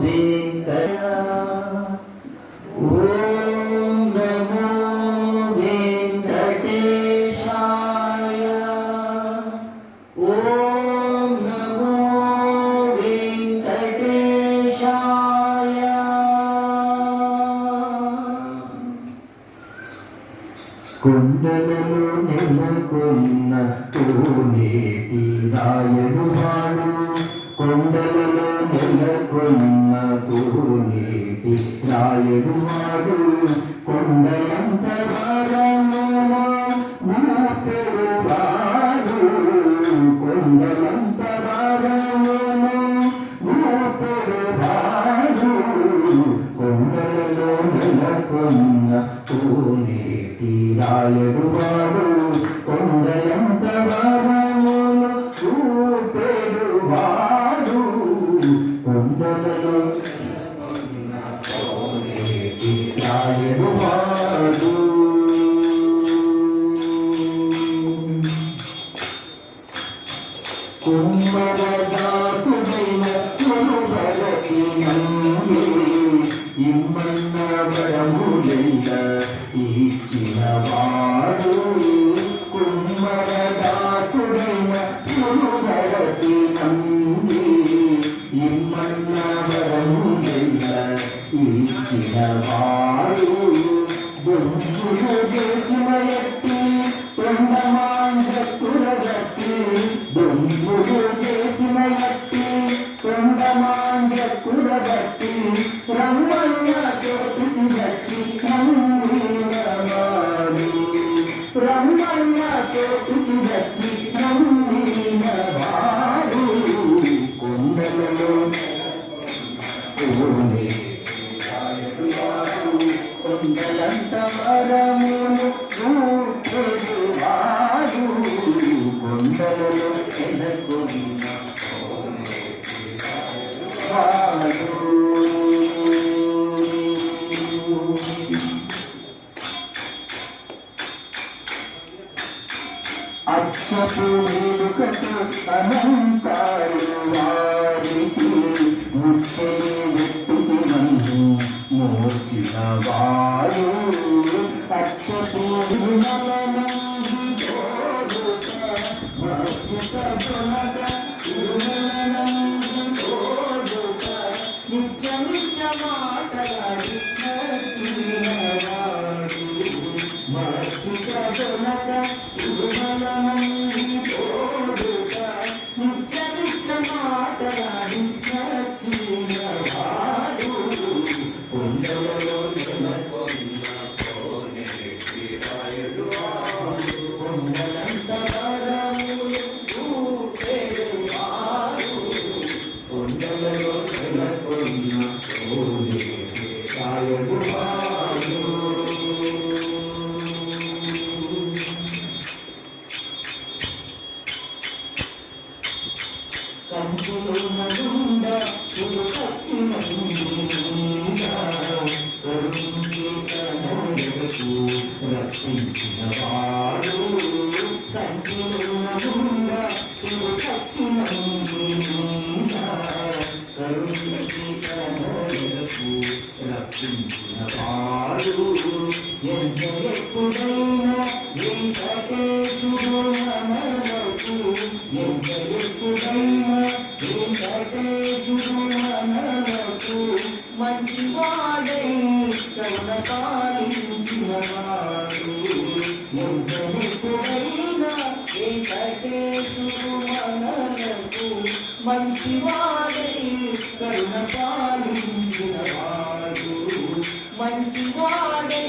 వెంకట ఓం నమో వెంకటేశాయ ఓం నమో వెంకటేశాయ కొండలలో నెలకొన్న తోనేటి రాయడు వాడు కొండలలో నెలకొన్న తోనేటి రాయడు వాడు కొండలంత వారమును ఊపెడు వాడు కొండలంత వారమును ఊపెడు వాడు కొండలలో నెలకొన్న తోనేటి రాయడు వాడు కొండలంత వారమును ఇమ్మన్న వరములైన ఇచ్చిన వా ఇచ్చిన వాడు ಸಂಪ್ರದಾಯವಾಗಿ కంచులు నలుండ పులు పచ్చిన కరుణించి రక్షించిన వాడు కంచులు నలుండ పులు పచ్చిన కరుణించి రక్షించిన వాడు ఎంత ఎప్పుడైనా వెంకటేశుడు మనలకు ఎంత ఎప్పుడు మంచివాడై కరుణ పాలించిన వాడు. ఎంత ఎప్పుడైనా వెంకటేశుడు మనలకు మంచివాడై కరుణ పాలించిన వాడు మంచివాడై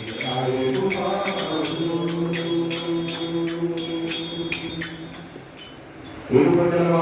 గురుమండలం